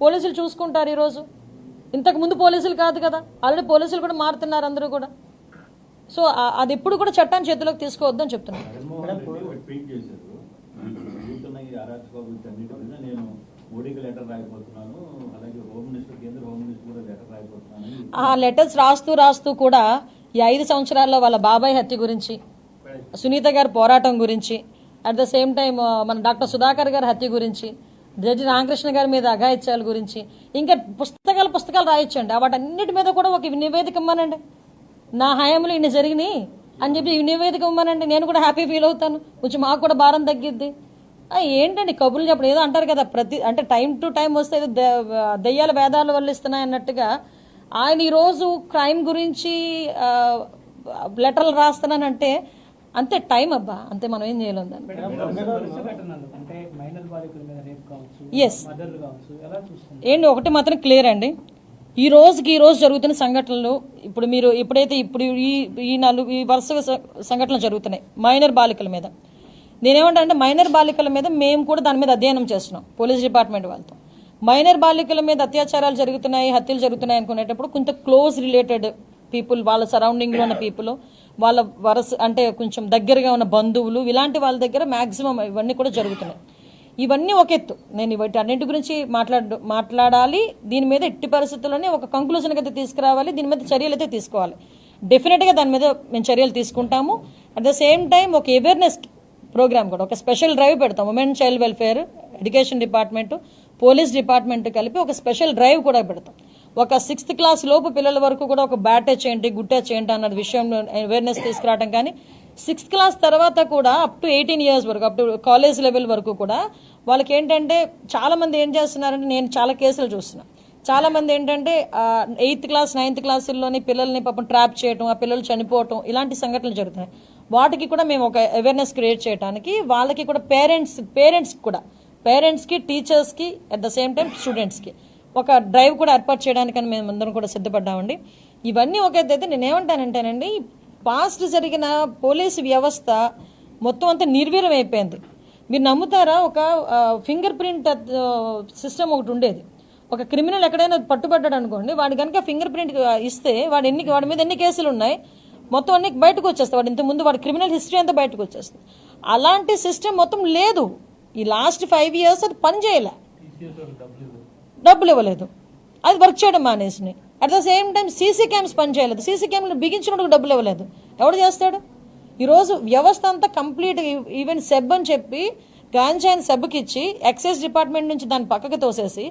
పోలీసులు చూసుకుంటారు ఈరోజు. ఇంతకు ముందు పోలీసులు కాదు కదా. ఆల్రెడీ పోలీసులు కూడా మారుతున్నారు అందరూ కూడా. సో అది ఎప్పుడు కూడా చట్టాన్ని చేతిలోకి తీసుకోవద్దని చెప్తున్నాను జగన్మోహన్ రెడ్డి ఒక ట్వీట్ చేశారు. జరుగుతున్న ఈ అరాచకాల గురించి అన్నిటి మీద నేను మోడీకి లెటర్ రాయబోతున్నాను. అలాగే హోమ్ మినిస్టర్ కేంద్ర హోమ్ మినిస్టర్ కూడా లెటర్ రాయబోతున్నాను ఆ లెటర్స్ రాస్తూ రాస్తూ కూడా ఈ ఐదు సంవత్సరాల్లో వాళ్ళ బాబాయ్ హత్య గురించి సునీత గారి పోరాటం గురించి అట్ ద సేమ్ టైం మన డాక్టర్ సుధాకర్ గారి హత్య గురించి జడ్జి రామకృష్ణ గారి మీద అఘాయిత్యాల గురించి ఇంకా పుస్తకాలు పుస్తకాలు రాయొచ్చండి వాటన్నిటి మీద కూడా ఒక నివేదిక ఇమ్మనండి నా హయాంలో ఇన్ని జరిగినాయి అని చెప్పి నివేదిక ఇవ్వమనండి. నేను కూడా హ్యాపీ ఫీల్ అవుతాను. కొంచెం మాకు కూడా భారం తగ్గిద్ది. ఏంటండి కబుర్లు చెప్పడం? ఏదో అంటారు కదా ప్రతి అంటే టైం టు టైం వస్తే ఏదో ద- దెయ్యాల వేదాలు వల్లిస్తున్నాయి అన్నట్టుగా ఆయన ఈరోజు క్రైమ్ గురించి లెటర్లు రాస్తున్నానంటే అంతే టైం అబ్బా అంతే మనం ఏం చేయలేం దాన్ని. ఎస్ ఏంటి ఒకటి మాత్రం క్లియర్ అండి. ఈ రోజుకి ఈ రోజు జరుగుతున్న సంఘటనలు ఇప్పుడు మీరు ఎప్పుడైతే ఇప్పుడు ఈ ఈ నాలుగు ఈ వరుస సంఘటనలు జరుగుతున్నాయి మైనర్ బాలికల మీద. నేనేమంటానంటే మైనర్ బాలికల మీద మేము కూడా దాని మీద అధ్యయనం చేస్తున్నాం పోలీస్ డిపార్ట్మెంట్ వాళ్ళతో. మైనర్ బాలికల మీద అత్యాచారాలు జరుగుతున్నాయి హత్యలు జరుగుతున్నాయి అనుకునేటప్పుడు కొంత క్లోజ్ రిలేటెడ్ పీపుల్ వాళ్ళ సరౌండింగ్లో ఉన్న పీపుల్ వాళ్ళ వరస అంటే కొంచెం దగ్గరగా ఉన్న బంధువులు ఇలాంటి వాళ్ళ దగ్గర మాక్సిమం ఇవన్నీ కూడా జరుగుతున్నాయి. ఇవన్నీ ఒక ఎత్తు. నేను వీటి అన్నింటి గురించి మాట్లాడు మాట్లాడాలి. దీని మీద ఎట్టి పరిస్థితుల్లోనే ఒక కంక్లూజన్ అయితే తీసుకురావాలి. దీని మీద చర్యలు అయితే తీసుకోవాలి. డెఫినెట్గా దాని మీద మేము చర్యలు తీసుకుంటాము. అట్ ద సేమ్ టైం ఒక అవేర్నెస్ ప్రోగ్రామ్ కూడా ఒక స్పెషల్ డ్రైవ్ పెడతాం. Women child welfare education department police department కలిపి ఒక స్పెషల్ డ్రైవ్ కూడా పెడతాం. ఒక సిక్స్త్ క్లాస్ లోపు పిల్లల వరకు కూడా ఒక బ్యాట్ చేయండి గుట్ట చేయండి అన్న విషయంలో అవేర్నెస్ తీసుకురావడం కానీ సిక్స్త్ క్లాస్ తర్వాత కూడా అప్ టు ఎయిటీన్ ఇయర్స్ వరకు అప్ టు కాలేజ్ లెవెల్ వరకు కూడా వాళ్ళకి ఏంటంటే చాలా మంది ఏం చేస్తున్నారంటే నేను చాలా కేసులు చూస్తున్నాను చాలా మంది ఏంటంటే ఎయిత్ క్లాస్ నైన్త్ క్లాసుల్లోని పిల్లల్ని పాపం ట్రాప్ చేయటం ఆ పిల్లలు చనిపోవటం ఇలాంటి సంఘటనలు జరుగుతున్నాయి. వాటికి కూడా మేము ఒక అవేర్నెస్ క్రియేట్ చేయడానికి వాళ్ళకి కూడా పేరెంట్స్ పేరెంట్స్ కూడా పేరెంట్స్కి టీచర్స్కి అట్ ద సేమ్ టైం స్టూడెంట్స్కి ఒక డ్రైవ్ కూడా ఏర్పాటు చేయడానికని మేము అందరం కూడా సిద్ధపడ్డామండి. ఇవన్నీ ఒక ఎత్తు అయితే నేనేమంటానంటేనండి పాస్ట్ జరిగిన పోలీసు వ్యవస్థ మొత్తం అంతా నిర్వీర్యం అయిపోయింది. మీరు నమ్ముతారా? ఒక ఫింగర్ ప్రింట్ సిస్టమ్ ఒకటి ఉండేది. ఒక క్రిమినల్ ఎక్కడైనా పట్టుబడ్డాడు అనుకోండి వాడి కనుక ఫింగర్ ప్రింట్ ఇస్తే వాడు ఎన్ని వాడి మీద ఎన్ని కేసులు ఉన్నాయి మొత్తం అన్ని బయటకు వచ్చేస్తాయి. వాడు ఇంత ముందు వాడి క్రిమినల్ హిస్టరీ అంతా బయటకు వచ్చేస్తుంది. అలాంటి సిస్టమ్ మొత్తం లేదు. ఈ లాస్ట్ ఫైవ్ ఇయర్స్ అది పనిచేయలే. డబ్బులు ఇవ్వలేదు. అది వర్క్ చేయడం మానేసినాయి at the same time CC cams పని చేయలేదు. సీసీ క్యామ్లు బిగించినప్పుడు డబ్బులు ఇవ్వలేదు. ఎవడు చేస్తాడు? ఈరోజు వ్యవస్థ అంతా కంప్లీట్ ఈవెన్ సెబ్ అని చెప్పి గాంజాయిని సెబ్కి ఇచ్చి ఎక్సైజ్ డిపార్ట్మెంట్ నుంచి దాన్ని పక్కకి తోసేసి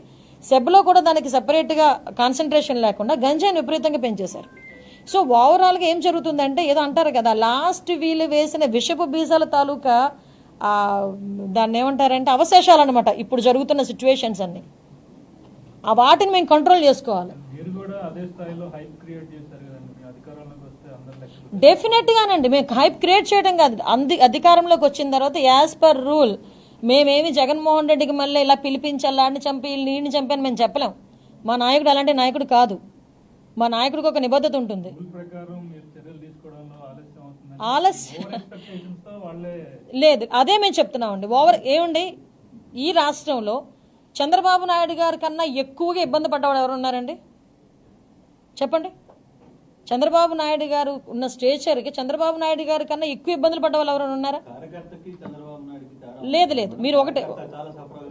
సెబ్లో కూడా దానికి సెపరేట్గా కాన్సన్ట్రేషన్ లేకుండా గంజాయిని విపరీతంగా పెంచేశారు. సో ఓవరాల్గా ఏం జరుగుతుందంటే ఏదో అంటారు కదా లాస్ట్ వీళ్ళు వేసిన విషపు బీజాల తాలూకా దాన్ని ఏమంటారంటే అవశేషాలు అనమాట ఇప్పుడు జరుగుతున్న సిచ్యువేషన్స్ అన్ని. ఆ వాటిని మేము కంట్రోల్ చేసుకోవాలి. డెఫినెట్ గానండి మేము హైప్ క్రియేట్ చేయడం కాదు. అంది అధికారంలోకి వచ్చిన తర్వాత యాజ్ పర్ రూల్ మేమేమి జగన్మోహన్ రెడ్డికి మళ్ళీ ఇలా పిలిపించి అలాంటి చంపి నీడిని చంపని మేము చెప్పలేం. మా నాయకుడు అలాంటి నాయకుడు కాదు. మా నాయకుడికి ఒక నిబద్ధత ఉంటుంది. ఆలస్యం లేదు. అదే మేము చెప్తున్నామండి. ఓవర్ ఏమండి? ఈ రాష్ట్రంలో చంద్రబాబు నాయుడు గారి కన్నా ఎక్కువగా ఇబ్బంది పడ్డవాడు ఎవరు ఉన్నారండి? చెప్పండి. చంద్రబాబు నాయుడు గారు ఉన్న స్టేచర్కి చంద్రబాబు నాయుడు గారి కన్నా ఎక్కువ ఇబ్బందులు పడ్డ వాళ్ళు ఎవరైనా ఉన్నారా? లేదు లేదు. మీరు ఒకటే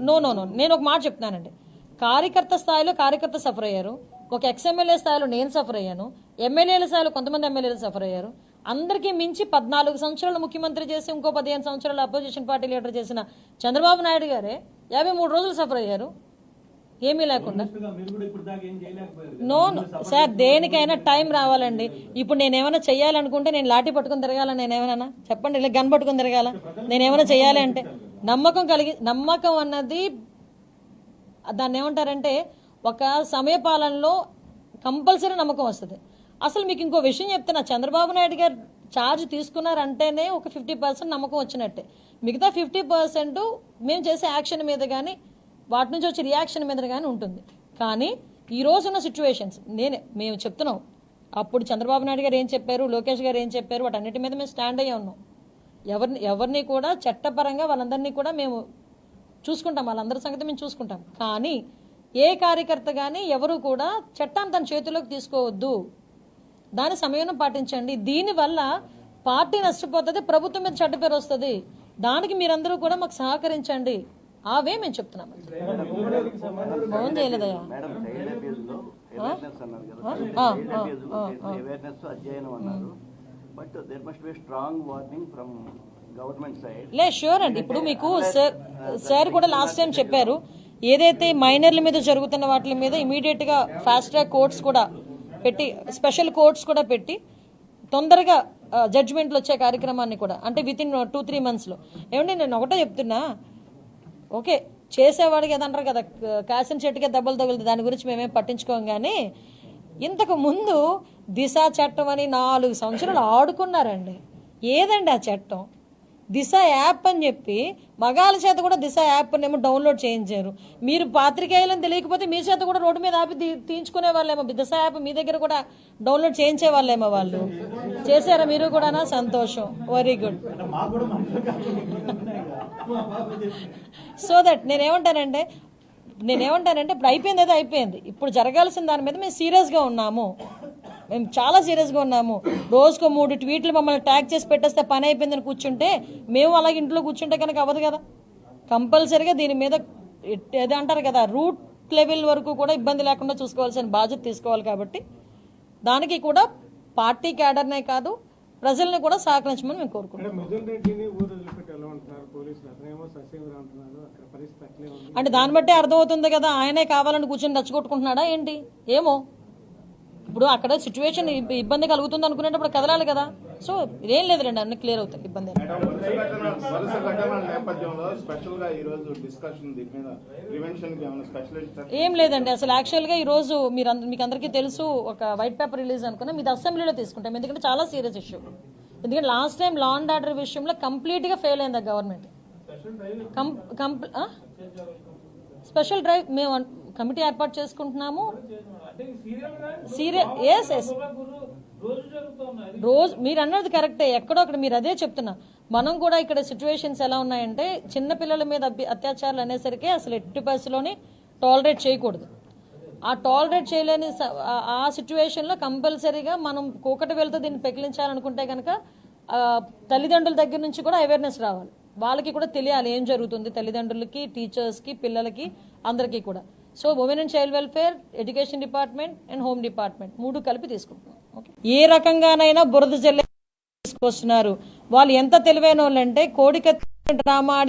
నో నో నో. నేను ఒక మాట చెప్తానండి కార్యకర్త స్థాయిలో కార్యకర్త సఫర్ అయ్యారు. ఒక ఎక్స్ఎమ్మెల్యే స్థాయిలో నేను సఫర్ అయ్యాను. ఎమ్మెల్యేల స్థాయిలో కొంతమంది ఎమ్మెల్యేలు సఫర్ అయ్యారు. అందరికీ మించి పద్నాలుగు సంవత్సరాలు ముఖ్యమంత్రి చేసి ఇంకో పదిహేను సంవత్సరాలు అపోజిషన్ పార్టీ లీడర్ చేసిన చంద్రబాబు నాయుడు గారే యాభై మూడు రోజులు సఫర్ అయ్యారు. ఏమీ లేకుండా. నో సార్ దేనికైనా టైం రావాలండి. ఇప్పుడు నేను ఏమైనా చెయ్యాలనుకుంటే నేను లాఠీ పట్టుకొని తిరగాల నేను ఏమైనా చెప్పండి ఇలా గన్ పట్టుకుని తిరగాల? నేను ఏమైనా చెయ్యాలి అంటే నమ్మకం కలిగి నమ్మకం అన్నది దాన్ని ఏమంటారంటే ఒక సమయపాలనలో కంపల్సరీ నమ్మకం వస్తుంది. అసలు మీకు ఇంకో విషయం చెప్తున్నా. చంద్రబాబు నాయుడు గారు ఛార్జ్ తీసుకున్నారంటేనే ఒక ఫిఫ్టీ పర్సెంట్ నమ్మకం వచ్చినట్టే. మిగతా ఫిఫ్టీ పర్సెంట్ మేము చేసే యాక్షన్ మీద కానీ వాటి నుంచి వచ్చే రియాక్షన్ మీద కానీ ఉంటుంది. కానీ ఈ రోజు ఉన్న సిచ్యువేషన్స్ నేనే మేము చెప్తున్నాం. అప్పుడు చంద్రబాబు నాయుడు గారు ఏం చెప్పారు లోకేష్ గారు ఏం చెప్పారు వాటన్నిటి మీద మేము స్టాండ్ అయ్యి ఉన్నాం. ఎవరిని ఎవరిని కూడా చట్టపరంగా వాళ్ళందరినీ కూడా మేము చూసుకుంటాం. వాళ్ళందరి సంగతి మేము చూసుకుంటాం. కానీ ఏ కార్యకర్త కానీ ఎవరు కూడా చట్టాన్ని తన చేతిలోకి తీసుకోవద్దు. దాని సమయం పాటించండి. దీనివల్ల పార్టీ నష్టపోతుంది ప్రభుత్వం మీద చెడ్డ పేరు వస్తుంది. దానికి మీరందరూ కూడా మాకు సహకరించండి. అవే మేము చెప్తున్నాం. ఫోన్ చేయలేదయ్యా. లో అవేర్నెస్ అన్నారు కదా. ఆ, చైల్డ్ ఆ, అబ్యూస్ ఆ, అవేర్నెస్ అధ్యయనం అన్నారు. But there must be strong warning from government side లే షూర్ అండి. ఇప్పుడు మీకు సార్ సార్ కూడా లాస్ట్ టైం చెప్పారు. ఏదైతే మైనర్ల మీద జరుగుతున్న వాటి మీద ఇమీడియట్గా ఫాస్ట్ ట్రాక్ కోర్ట్స్ కూడా పెట్టి స్పెషల్ కోర్ట్స్ కూడా పెట్టి తొందరగా జడ్జిమెంట్లు వచ్చే కార్యక్రమాన్ని కూడా అంటే విత్ ఇన్ టూ త్రీ మంత్స్లో ఏమండి నేను ఒకటే చెప్తున్నా. ఓకే చేసేవాడికి ఏదంటారు కదా కాసిన చెట్టుకే దెబ్బలు తగులుతుంది దాని గురించి మేమేం పట్టించుకోం కానీ ఇంతకు ముందు దిశ చట్టం అని నాలుగు సంవత్సరాలు ఆడుకున్నారండి. ఏదండి ఆ చట్టం? దిశ యాప్ అని చెప్పి మగాళ్ళ చేత కూడా దిశ యాప్ ఏమో డౌన్లోడ్ చేయించారు. మీరు పాత్రికేయులని తెలియకపోతే మీ చేత కూడా రోడ్డు మీద ఆపి తీయించుకునే వాళ్ళేమో దిశ యాప్ మీ దగ్గర కూడా డౌన్లోడ్ చేయించే వాళ్ళేమో వాళ్ళు. చేశారా మీరు కూడానా? సంతోషం. వెరీ గుడ్ సో దట్ నేనేమంటానంటే నేనేమంటానంటే ఇప్పుడు అయిపోయింది ఏదో అయిపోయింది. ఇప్పుడు జరగాల్సిన దాని మీద మేము సీరియస్గా ఉన్నాము. మేము చాలా సీరియస్గా ఉన్నాము. రోజుకో మూడు ట్వీట్లు మమ్మల్ని ట్యాగ్ చేసి పెట్టేస్తే పని అయిపోయిందని కూర్చుంటే మేము అలాగే ఇంట్లో కూర్చుంటే కనుక అవ్వదు కదా. కంపల్సరీగా దీని మీద ఏదో అంటారు కదా రూట్ లెవెల్ వరకు కూడా ఇబ్బంది లేకుండా చూసుకోవాల్సిన బాధ్యత తీసుకోవాలి కాబట్టి దానికి కూడా పార్టీ క్యాడర్నే కాదు ప్రజల్ని కూడా సహకరించమని మేము కోరుకుంటున్నాం. అంటే దాన్ని బట్టి అర్థమవుతుంది కదా ఆయనే కావాలని కూర్చొని రెచ్చగొట్టుకుంటున్నాడా ఏంటి? ఏమో. ఇప్పుడు అక్కడ సిచ్యువేషన్ ఇబ్బంది కలుగుతుంది అనుకునేటప్పుడు కదలాలి కదా. సో ఏం లేదులేండి అన్ని క్లియర్ అవుతాయి ఇబ్బంది ఏం లేదు. వరుస ఘటన- వరుస ఘటనల నేపథ్యంలో స్పెషల్గా ఈ రోజు డిస్కషన్ దీని మీద ప్రివెన్షన్కి ఏమైనా స్పెషలిస్ట్ ఏం లేదండి అసలు యాక్చువల్గా ఈ రోజు మీరు మీకు అందరికీ తెలుసు ఒక వైట్ పేపర్ రిలీజ్ అనుకున్నా మీది అసెంబ్లీలో తీసుకుంటాం. ఎందుకంటే చాలా సీరియస్ ఇష్యూ ఎందుకంటే last time law and order విషయంలో కంప్లీట్గా ఫెయిల్ అయింది గవర్నమెంట్ స్పెషల్ డ్రైవ్ మేము కమిటీ ఏర్పాటు చేసుకుంటున్నాము. సీరియల్ ఎస్ ఎస్ రోజు మీరు అన్నది కరెక్టే ఎక్కడో అక్కడ మీరు అదే చెప్తున్నా. మనం కూడా ఇక్కడ సిచ్యువేషన్స్ ఎలా ఉన్నాయంటే చిన్న పిల్లల మీద అత్యాచారాలు అనేసరికి అసలు ఎట్టి పరిస్థితిలోని టాలరేట్ చేయకూడదు. ఆ టాలరేట్ చేయలేని ఆ- సిచ్యువేషన్లో కంపల్సరీగా మనం కూకటి వెళ్తూ దీన్ని పెకిలించాలనుకుంటే కనుక తల్లిదండ్రుల దగ్గర నుంచి కూడా అవేర్నెస్ రావాలి. వాళ్ళకి కూడా తెలియాలి ఏం జరుగుతుంది తల్లిదండ్రులకి టీచర్స్కి పిల్లలకి అందరికీ కూడా. So women and child welfare education department and home department మూడు కలిపి తీసుకుంటున్నాం. ఓకే ఏ రకంగానైనా బురద జల్లే తీసుకొస్తున్నారు. వాళ్ళు ఎంత తెలివైన వాళ్ళంటే కోడిక డ్రామా ఆడి